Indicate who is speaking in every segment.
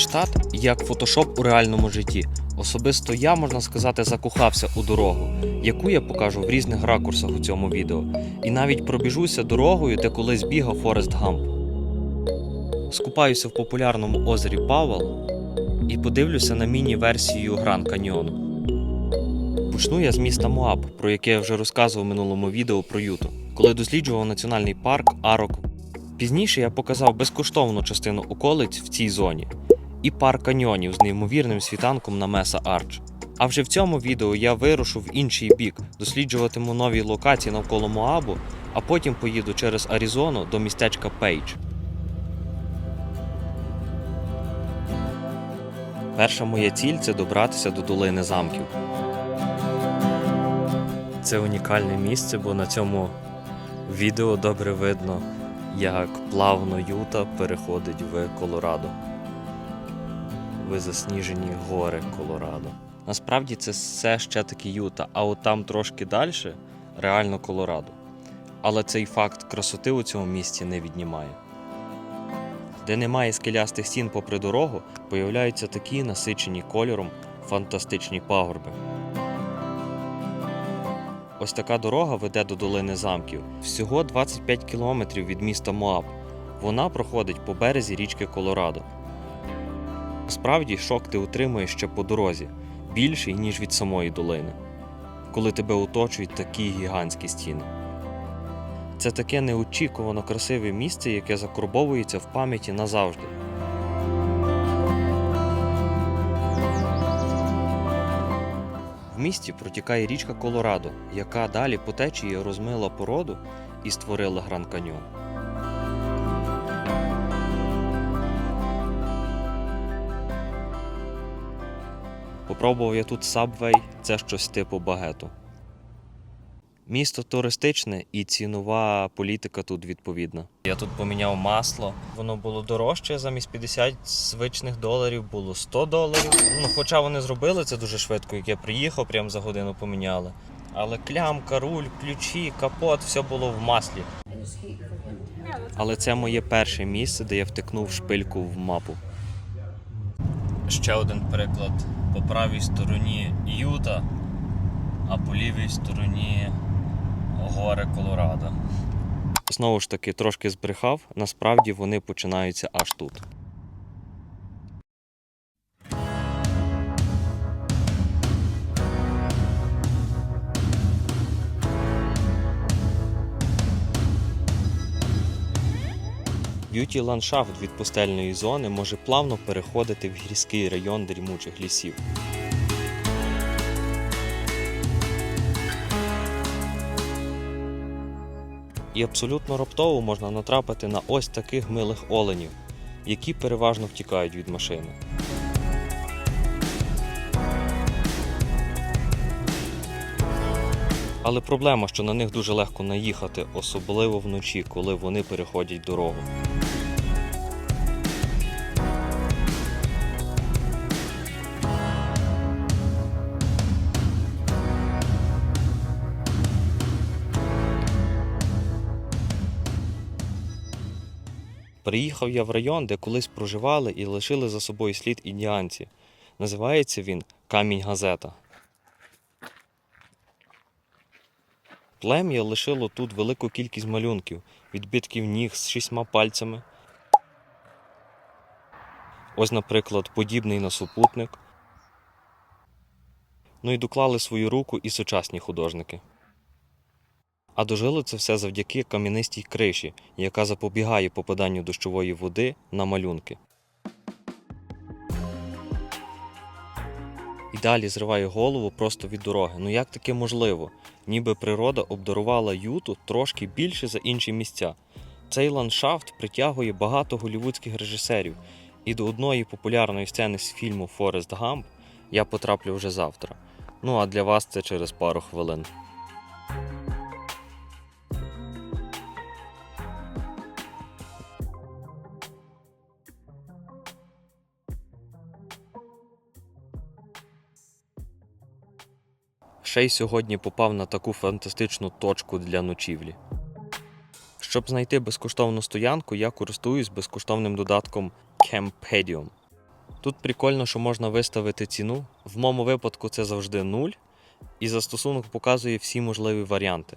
Speaker 1: Штат як фотошоп у реальному житті. Особисто я, можна сказати, закохався у дорогу, яку я покажу в різних ракурсах у цьому відео. І навіть пробіжуся дорогою, де колись бігав Форест Гамп. Скупаюся в популярному озері Павел і подивлюся на міні-версію Гран Каньйону. Почну я з міста Моаб, про яке я вже розказував в минулому відео про Юту, коли досліджував національний парк Арок. Пізніше я показав безкоштовну частину околиць в цій зоні і парк каньйонів з неймовірним світанком на Меса Арч. А вже в цьому відео я вирушу в інший бік, досліджуватиму нові локації навколо Моабу, а потім поїду через Аризону до містечка Пейдж. Перша моя ціль це добратися до долини замків. Це унікальне місце, бо на цьому відео добре видно, як плавно Юта переходить в Колорадо. В засніжені гори Колорадо. Насправді це все ще таки Юта, а от там трошки далі реально Колорадо. Але цей факт красоти у цьому місці не віднімає. Де немає скелястих стін попри дорогу, появляються такі насичені кольором фантастичні пагорби. Ось така дорога веде до долини замків. Всього 25 кілометрів від міста Моаб. Вона проходить по березі річки Колорадо. Справді шок ти отримуєш ще по дорозі, більший, ніж від самої долини, коли тебе оточують такі гігантські стіни. Це таке неочікувано красиве місце, яке закорбовується в пам'яті назавжди. В місті протікає річка Колорадо, яка далі по течії розмила породу і створила Гран Каньйон. Попробував я тут Subway, це щось типу багету. Місто туристичне і цінова політика тут відповідна. Я тут поміняв масло. Воно було дорожче, замість 50 звичних доларів було 100 доларів. Ну, хоча вони зробили це дуже швидко, як я приїхав, прямо за годину поміняли. Але клямка, руль, ключі, капот, все було в маслі. Але це моє перше місце, де я втикнув шпильку в мапу. Ще один приклад. По правій стороні Юта, а по лівій стороні гори Колорадо. Знову ж таки, трошки збрехав, насправді вони починаються аж тут. Б'юті ландшафт від пустельної зони може плавно переходити в гірський район дрімучих лісів. І абсолютно раптово можна натрапити на ось таких милих оленів, які переважно втікають від машини. Але проблема, що на них дуже легко наїхати, особливо вночі, коли вони переходять дорогу. Приїхав я в район, де колись проживали і лишили за собою слід індіанці. Називається він Камінь Газета. Плем'я лишило тут велику кількість малюнків, відбитків ніг з шістьма пальцями. Ось, наприклад, подібний на супутник. Ну і доклали свою руку і сучасні художники. А дожило це все завдяки кам'янистій криші, яка запобігає попаданню дощової води на малюнки. І далі зриває голову просто від дороги. Ну як таке можливо? Ніби природа обдарувала Юту трошки більше за інші місця. Цей ландшафт притягує багато голівудських режисерів, і до одної популярної сцени з фільму Форест Гамп я потраплю вже завтра. Ну а для вас це через пару хвилин. Ще й сьогодні попав на таку фантастичну точку для ночівлі. Щоб знайти безкоштовну стоянку, я користуюсь безкоштовним додатком Campedium. Тут прикольно, що можна виставити ціну. В моєму випадку це завжди нуль, і застосунок показує всі можливі варіанти.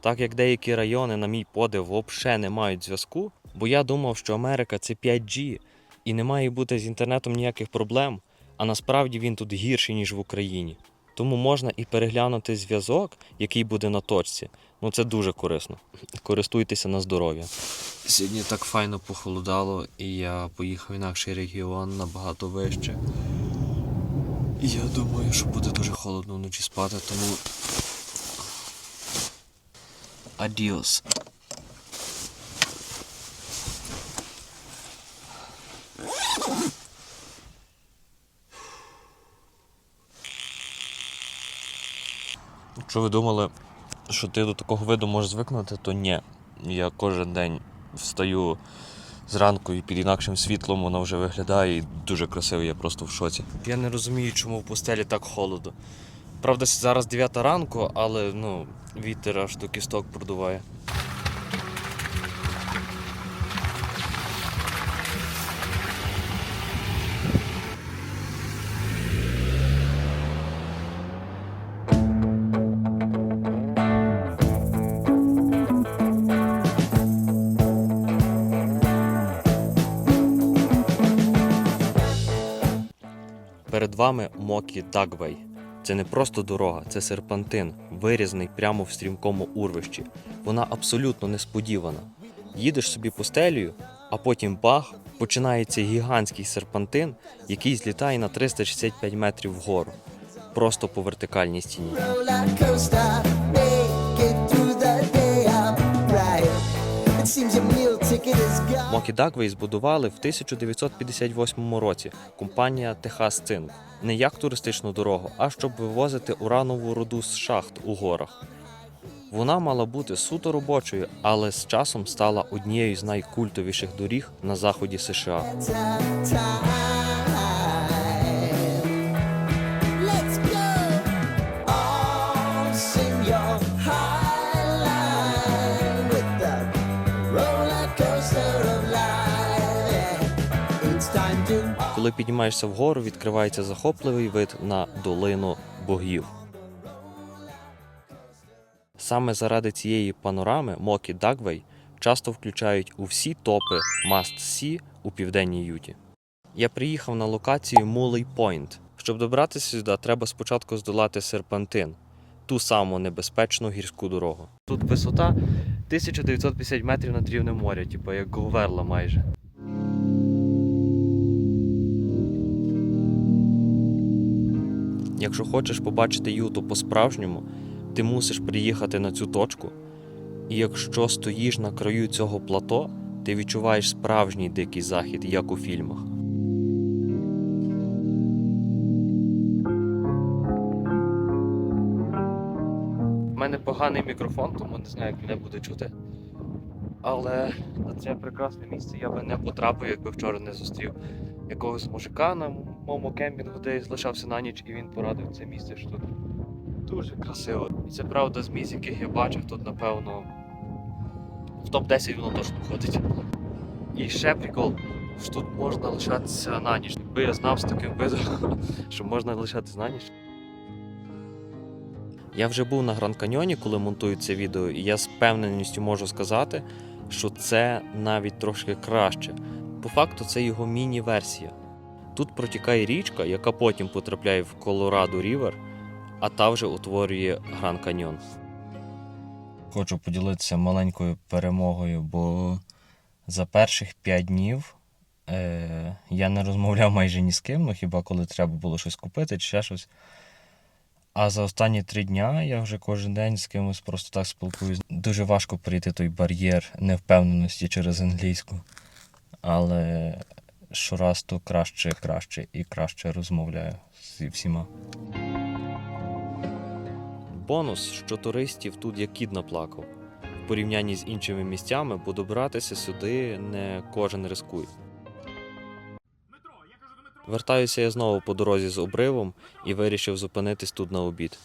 Speaker 1: Так як деякі райони, на мій подив, взагалі не мають зв'язку, бо я думав, що Америка це 5G і не має бути з інтернетом ніяких проблем, а насправді він тут гірший, ніж в Україні. Тому можна і переглянути зв'язок, який буде на точці. Ну це дуже корисно. Користуйтеся на здоров'я. Сьогодні так файно похолодало, і я поїхав в інакший регіон набагато вище. І я думаю, що буде дуже холодно вночі спати, тому. Адіос. Якщо ви думали, що ти до такого виду можеш звикнути, то ні. Я кожен день встаю зранку і під інакшим світлом воно вже виглядає і дуже красиво, я просто в шоці. Я не розумію, чому в пустелі так холодно. Правда, зараз 9 ранку, але ну, вітер аж до кісток продуває. Вами Мокі Дагвей. Це не просто дорога, це серпантин, вирізаний прямо в стрімкому урвищі. Вона абсолютно несподівана. Їдеш собі пустелею, а потім бах, починається гігантський серпантин, який злітає на 365 метрів вгору, просто по вертикальній стіні.
Speaker 2: seems your meal ticket is gone.
Speaker 1: Мокі Дагвей збудували в 1958 році компанія Техас Цинк. Не як туристичну дорогу, а щоб вивозити уранову руду з шахт у горах. Вона мала бути суто робочою, але з часом стала однією з найкультовіших доріг на заході США. Коли піднімаєшся вгору, відкривається захопливий вид на долину богів. Саме заради цієї панорами Мокі Дагвей часто включають у всі топи Must See у південній Юті. Я приїхав на локацію Мулей Пойнт. Щоб добратися сюди, треба спочатку здолати серпантин, ту саму небезпечну гірську дорогу. Тут висота 1950 метрів над рівнем моря, типу як Говерла майже. Якщо хочеш побачити Юту по-справжньому, ти мусиш приїхати на цю точку. І якщо стоїш на краю цього плато, ти відчуваєш справжній дикий захід, як у фільмах. У мене поганий мікрофон, тому не знаю, як мене буде чути. Але на це прекрасне місце я би не потрапив, якби вчора не зустрів якогось мужика на моєму кемпінгу, де я залишався на ніч, і він порадив це місце, що тут дуже красиво. І це правда з місць, яких я бачив, тут, напевно, в топ-10 воно точно входить. І ще прикол, що тут можна лишатися на ніч. Якби я знав з таким видом, що можна лишатися на ніч. Я вже був на Гранд Каньйоні, коли монтую це відео, і я з певненістю можу сказати, що це навіть трошки краще. По факту це його міні-версія. Тут протікає річка, яка потім потрапляє в Колорадо Рівер, а та вже утворює Гранд Каньйон. Хочу поділитися маленькою перемогою, бо за перших 5 днів е, я не розмовляв майже ні з ким, ну хіба коли треба було щось купити чи ще щось. А за останні три дня я вже кожен день з кимось просто так спілкуюсь. Дуже важко пройти той бар'єр невпевненості через англійську. Але щораз то краще, краще і краще розмовляю зі всіма. Бонус, що туристів тут як кіт наплакав. В порівнянні з іншими місцями, бо добратися сюди не кожен рискує. Вертаюся я знову по дорозі з обривом і вирішив зупинитись тут на обід.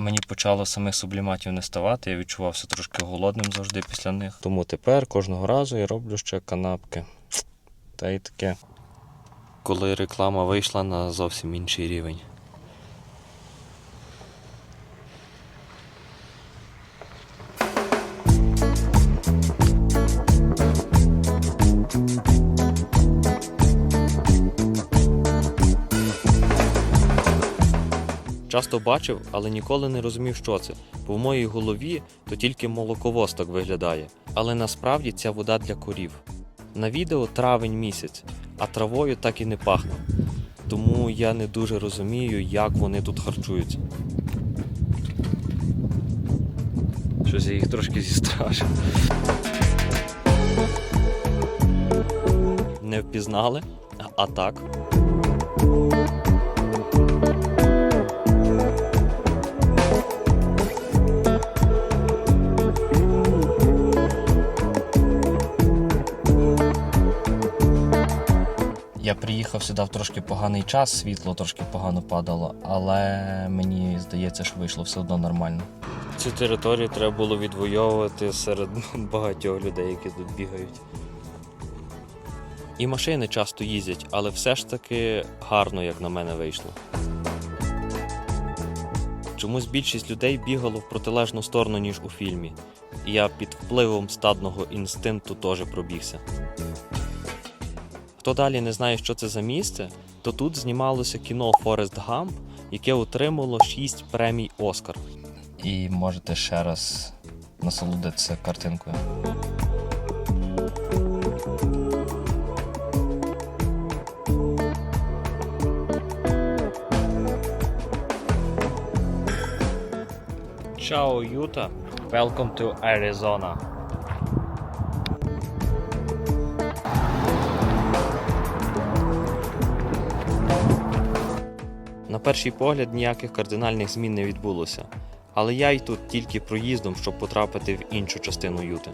Speaker 1: Мені почало самих субліматів не ставати, я відчувався трошки голодним завжди після них. Тому тепер кожного разу я роблю ще канапки. Та й таке. Коли реклама вийшла на зовсім інший рівень. Часто бачив, але ніколи не розумів, що це. Бо в моїй голові то тільки молоковоз так виглядає. Але насправді ця вода для корів. На відео травень місяць, а травою так і не пахне. Тому я не дуже розумію, як вони тут харчуються. Щось я їх трошки зістрашив. Не впізнали? А так. Я приїхав сюди в трошки поганий час, світло трошки погано падало, але мені здається, що вийшло все одно нормально. Цю територію треба було відвоювати серед багатьох людей, які тут бігають. І машини часто їздять, але все ж таки гарно, як на мене, вийшло. Чомусь більшість людей бігало в протилежну сторону, ніж у фільмі. І я під впливом стадного інстинкту теж пробігся. Хто далі не знає, що це за місце, то тут знімалося кіно Форест Гамп, яке отримало 6 премій Оскар. І можете ще раз насолодитися картинкою. Чао, Юта. Welcome to Arizona. Перший погляд ніяких кардинальних змін не відбулося, але я й тут тільки проїздом, щоб потрапити в іншу частину Юти.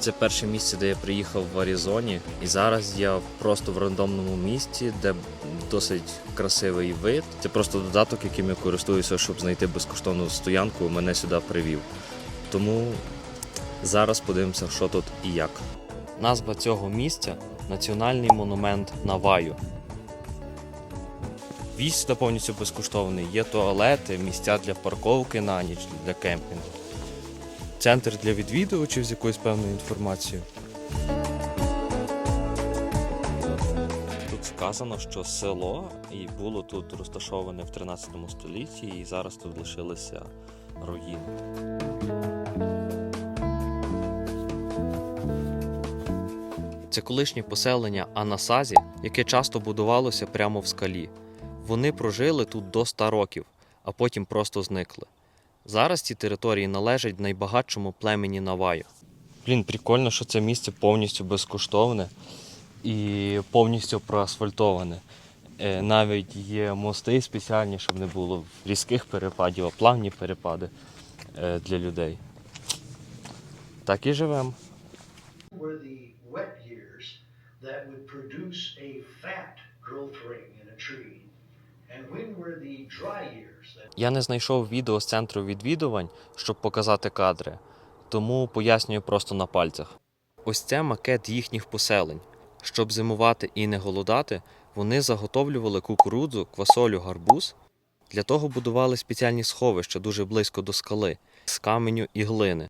Speaker 1: Це перше місце, де я приїхав в Аризоні, і зараз я просто в рандомному місці, де досить красивий вид. Це просто додаток, яким я користуюся, щоб знайти безкоштовну стоянку. Мене сюди привів. Тому зараз подивимося, що тут і як. Назва цього місця Національний монумент Наваю. В'їзд повністю безкоштовний. Є туалети, місця для парковки на ніч для кемпінгу. Центр для відвідувачів з якоюсь певною інформацією. Тут сказано, що село і було тут розташоване в 13 столітті, і зараз тут лишилися руїни. Це колишнє поселення Анасазі, яке часто будувалося прямо в скалі. Вони прожили тут до 100 років, а потім просто зникли. Зараз ці території належать найбагатшому племені Наваю. Блін, прикольно, що це місце повністю безкоштовне і повністю проасфальтоване. Е, Навіть є мости спеціальні, щоб не було різких перепадів, а плавні перепади е, для людей. Так і живемо. Я не знайшов відео з центру відвідувань, щоб показати кадри, тому пояснюю просто на пальцях. Ось це макет їхніх поселень. Щоб зимувати і не голодати, вони заготовлювали кукурудзу, квасолю, гарбуз. Для того будували спеціальні сховища дуже близько до скали з каменю і глини.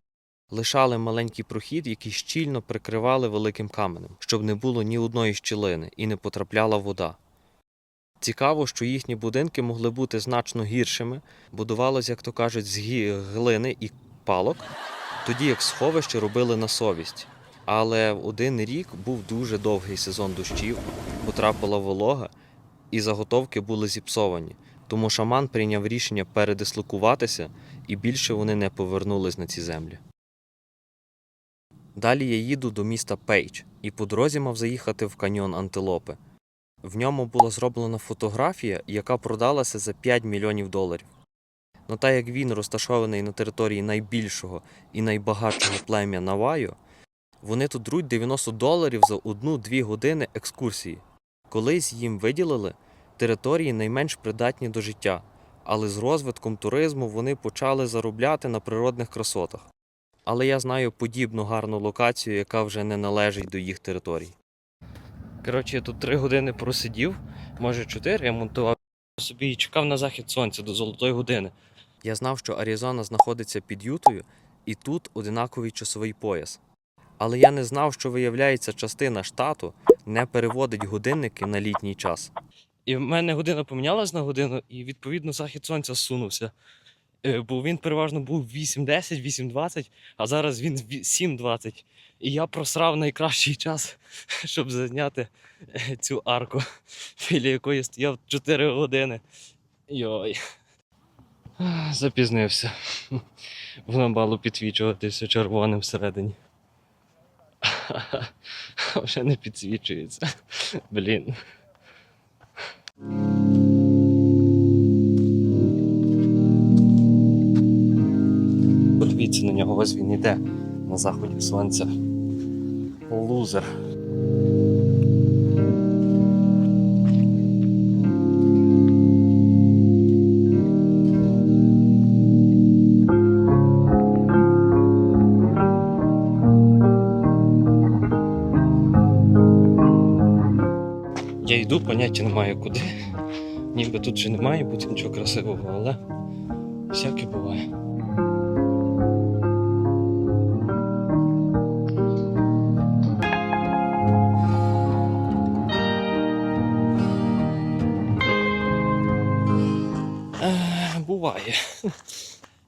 Speaker 1: Лишали маленький прохід, який щільно прикривали великим каменем, щоб не було ні одної щілини і не потрапляла вода. Цікаво, що їхні будинки могли бути значно гіршими, будувалось, як то кажуть, з глини і палок, тоді як сховище робили на совість. Але один рік був дуже довгий сезон дощів, потрапила волога, і заготовки були зіпсовані. Тому шаман прийняв рішення передислокуватися, і більше вони не повернулись на ці землі. Далі я їду до міста Пейдж, і по дорозі мав заїхати в каньйон Антилопи. В ньому була зроблена фотографія, яка продалася за 5 мільйонів доларів. Ну та як він розташований на території найбільшого і найбагатшого плем'я Наваю, вони тут друть 90 доларів за одну-дві години екскурсії. Колись їм виділили території найменш придатні до життя, але з розвитком туризму вони почали заробляти на природних красотах. Але я знаю подібну гарну локацію, яка вже не належить до їх територій. Коротше, я тут три години просидів, може чотири, я монтував собі і чекав на захід сонця до золотої години. Я знав, що Аризона знаходиться під Ютою, і тут одинаковий часовий пояс. Але я не знав, що виявляється, частина штату не переводить годинники на літній час. І в мене година помінялась на годину, і відповідно захід сонця зсунувся. Е, Бо він переважно був 8.10, 8.20, а зараз він ві- 7.20. І я просрав найкращий час, щоб зайняти е, цю арку, біля якої стояв 4 години. Йой. Запізнився. Воно мало підсвічуватися червоним всередині. Вже не підсвічується. Блін. Нього, ось він іде на заході сонця. Лузер. Я йду, поняття немає куди. Ніби тут ще не має бути нічого красивого, але всяке буває.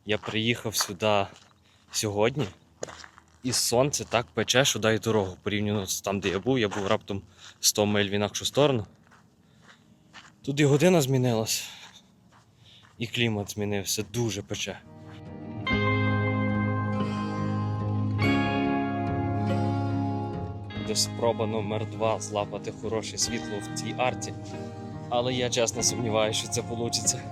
Speaker 1: Я приїхав сюди сьогодні, і сонце так пече, що дай дорогу порівняно з там, де я був. Я був раптом 100 миль в інакшу сторону. Тут і година змінилась, і клімат змінився, дуже пече. Буде спроба номер два злапати хороше світло в цій арті. Але я чесно сумніваюся, що це вийде.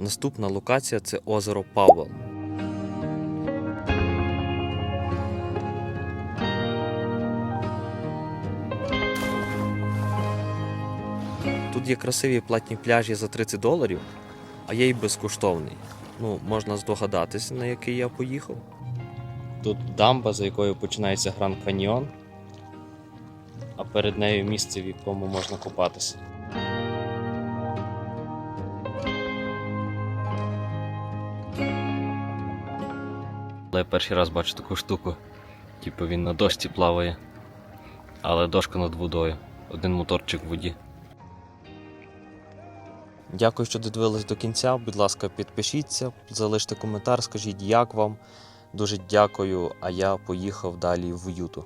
Speaker 1: Наступна локація це озеро Павел. Тут є красиві платні пляжі за 30 доларів, а є й безкоштовний. Ну, можна здогадатися, на який я поїхав. Тут дамба, за якою починається Гранд Каньйон, а перед нею місце, в якому можна купатися. Але я перший раз бачу таку штуку. Типу він на дошці плаває, але дошка над водою. Один моторчик в воді. Дякую, що додивились до кінця. Будь ласка, підпишіться, залиште коментар, скажіть, як вам. Дуже дякую, а я поїхав далі в Юту.